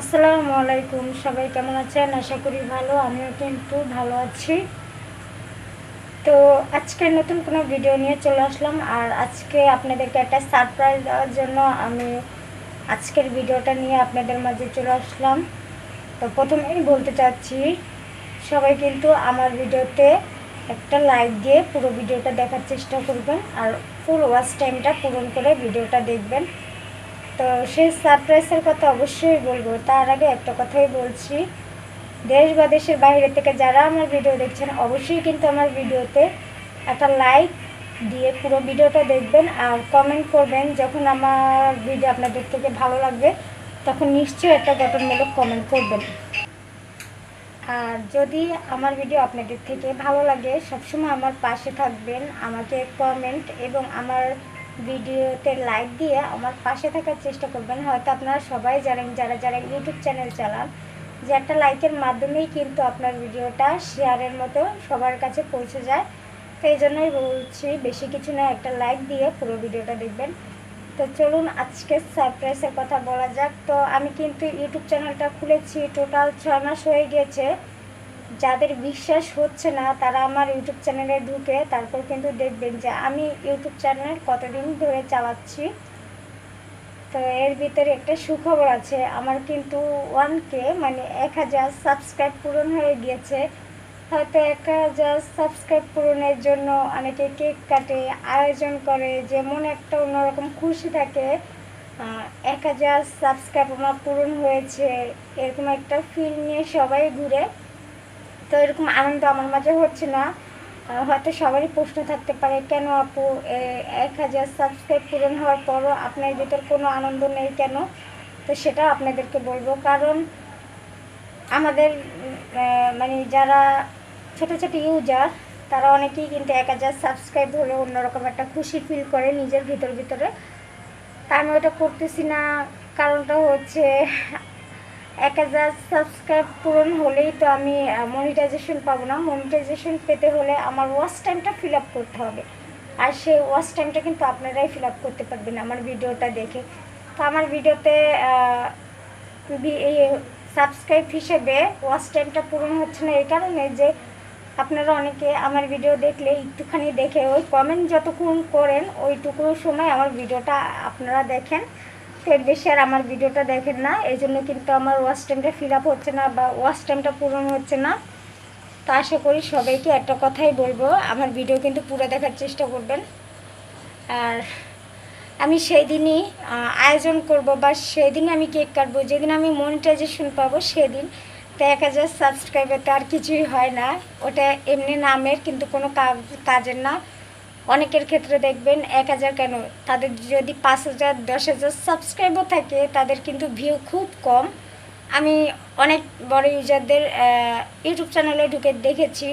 আসসালামু আলাইকুম, সবাই কেমন আছেন? আশা করি ভালো, আমিও কিন্তু ভালো আছি। তো আজকে নতুন কোনো ভিডিও নিয়ে চলে আসলাম, আর আজকে আপনাদেরকে একটা সারপ্রাইজ দেওয়ার জন্য আমি আজকের ভিডিওটা নিয়ে আপনাদের মাঝে চলে আসলাম। তো প্রথমেই বলতে চাচ্ছি, সবাই কিন্তু আমার ভিডিওতে একটা লাইক দিয়ে পুরো ভিডিওটা দেখার চেষ্টা করবেন, আর ফুল ওয়াচ টাইমটা পূরণ করে ভিডিওটা দেখবেন। তো সেই সারপ্রাইজের কথা অবশ্যই বলব। তার আগে একটা কথাই বলছি। দেশ বা দেশের বাইরে থেকে যারা আমার ভিডিও দেখছেন, অবশ্যই কিন্তু আমার ভিডিওতে একটা লাইক দিয়ে পুরো ভিডিওটা দেখবেন আর কমেন্ট করবেন যখন আমার ভিডিও আপনাদের থেকে ভালো লাগবে, তখন নিশ্চয়ই একটা গঠনমূলক কমেন্ট করবেন। আর যদি আমার ভিডিও আপনাদের থেকে ভালো লাগে, সবসময় আমার পাশে থাকবেন, আমাকে কমেন্ট এবং আমার ভিডিওতে লাইক দিয়ে আমার পাশে থাকার চেষ্টা করবেন। হয়তো আপনারা সবাই জানেন, যারা যারা ইউটিউব চ্যানেল চালান, যে একটা লাইকের মাধ্যমেই কিন্তু আপনার ভিডিওটা শেয়ারের মতো সবার কাছে পৌঁছে যায়। তো এই জন্যই বলছি, বেশি কিছু না, একটা লাইক দিয়ে পুরো ভিডিওটা দেখবেন। তো চলুন, আজকে সারপ্রাইজের কথা বলা যাক। তো আমি কিন্তু ইউটিউব চ্যানেলটা খুলেছি টোটাল ছ মাস হয়ে গিয়েছে। যাদের বিশ্বাস হচ্ছে না, তারা আমার ইউটিউব চ্যানেলে ঢুকে তারপর কিন্তু দেখবেন যে আমি ইউটিউব চ্যানেল কতদিন ধরে চালাচ্ছি। তো এর ভিতরে একটা সুখবর আছে, আমার কিন্তু ওয়ান কে মানে এক হাজার সাবস্ক্রাইব পূরণ হয়ে গিয়েছে। হয়তো এক হাজার সাবস্ক্রাইব পূরণের জন্য অনেকে কেক কাটে, আয়োজন করে যেমন একটা অন্যরকম খুশি থাকে এক হাজার সাবস্ক্রাইব আমার পূরণ হয়েছে, এরকম একটা ফিল নিয়ে সবাই ঘুরে। তো এরকম আনন্দ আমার মাঝে হচ্ছে না। হয়তো সবারই প্রশ্ন থাকতে পারে, কেন আপু এক হাজার সাবস্ক্রাইব পূরণ হওয়ার পরও আপনার ভিতর কোনো আনন্দ নেই কেন? তো সেটা আপনাদেরকে বলব। কারণ আমাদের মানে যারা ছোট ছোট ইউজার তারা অনেকেই কিন্তু এক হাজার সাবস্ক্রাইব হলে অন্যরকম একটা খুশি ফিল করে নিজের ভিতর ভিতরে। তা আমি ওটা করতেছি না। কারণটা হচ্ছে এক হাজার সাবস্ক্রাইব পূরণ হলেই তো আমি মনিটাইজেশন পাবো না। মনিটাইজেশন পেতে হলে আমার ওয়াচ টাইমটা ফিল আপ করতে হবে। আর সেই ওয়াচ টাইমটা কিন্তু আপনারাই ফিল আপ করতে পারবেন আমার ভিডিওটা দেখে। তো আমার ভিডিওতে সাবস্ক্রাইব হিসেবে ওয়াচ টাইমটা পূরণ হচ্ছে না এই কারণে যে আপনারা অনেকে আমার ভিডিও দেখলে একটুখানি দেখে ওই কমেন্ট যতক্ষণ করেন, ওইটুকু সময় আমার ভিডিওটা আপনারা দেখেন। এর বেশি আর আমার ভিডিওটা দেখেন না এই জন্য কিন্তু আমার ওয়াচ টাইমটা ফিল আপ হচ্ছে না বা ওয়াচ টাইমটা পূরণ হচ্ছে না। তো আশা করি সবাইকে একটা কথাই বলব, আমার ভিডিও কিন্তু পুরো দেখার চেষ্টা করবেন। আর আমি সেই দিনই আয়োজন করব বা সেই দিনই আমি কেক কাটবো, যেদিন আমি মনিটাইজেশন পাবো সেদিন। তো এক হাজার সাবস্ক্রাইবার তো আর কিছুই হয় না, ওটা এমনি নামের কিন্তু কোনো কাজ- কাজের না। অনেকের ক্ষেত্রে দেখবেন এক হাজার কেন? তাদের যদি পাঁচ হাজার, দশ হাজার সাবস্ক্রাইবও থাকে, তাদের কিন্তু ভিউ খুব কম। আমি অনেক বড় ইউজারদের ইউটিউব চ্যানেলে ঢুকে দেখেছি।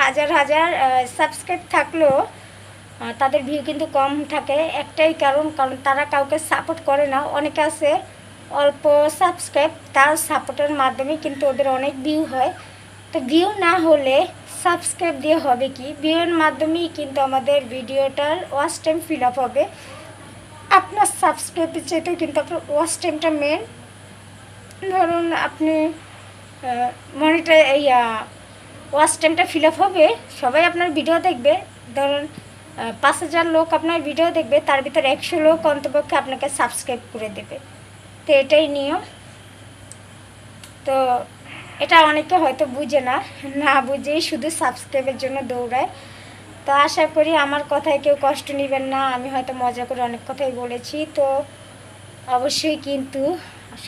হাজার হাজার সাবস্ক্রাইব থাকলেও তাদের ভিউ কিন্তু কম থাকে। একটাই কারণ কারণ তারা কাউকে সাপোর্ট করে না। অনেকে আছে, অল্প সাবস্ক্রাইব তার সাপোর্টের মাধ্যমে কিন্তু ওদের অনেক ভিউ হয়। তো ভিউ না হলে সাবস্ক্রাইব দিয়ে হবে কি? ভিউয়ের মাধ্যমেই কিন্তু আমাদের ভিডিওটার ওয়াচ টাইম ফিল আপ হবে। আপনার সাবস্ক্রাইবের চেয়েতেও কিন্তু আপনার ওয়াচ টাইমটা মেন ধরুন আপনি মনিটার এই ওয়াচ টাইমটা ফিল আপ হবে, সবাই আপনার ভিডিও দেখবে। ধরুন পাঁচ হাজার লোক আপনার ভিডিও দেখবে, তার ভিতরে একশো লোক অন্তপক্ষে আপনাকে সাবস্ক্রাইব করে দেবে। তো এটাই নিয়ম। তো এটা অনেকে হয়তো বুঝে না না বুঝেই শুধু সাবস্ক্রাইবের জন্য দৌড়ায়। তো আশা করি আমার কথায় কেউ কষ্ট নেবেন না, আমি হয়তো মজা করে অনেক কথাই বলেছি। তো অবশ্যই কিন্তু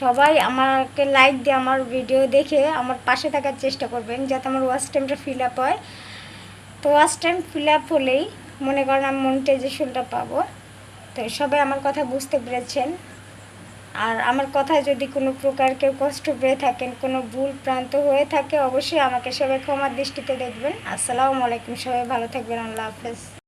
সবাই আমাকে লাইক দিয়ে আমার ভিডিও দেখে আমার পাশে থাকার চেষ্টা করবেন, যাতে আমার ওয়াচ টাইমটা ফিল আপ হয়। তো ওয়াচ টাইম ফিল আপ হলেই মনে করেন আমি মনিটাইজেশনটা পাবো। তো সবাই আমার কথা বুঝতে পেরেছেন। আর আমার কথায় যদি কোনো প্রকার কেউ কষ্ট পেয়ে থাকেন, কোনো ভুল প্রান্ত হয়ে থাকে, অবশ্যই আমাকে সবাই ক্ষমার দৃষ্টিতে দেখবেন। আসসালামু আলাইকুম, সবাই ভালো থাকবেন, আল্লাহ হাফেজ।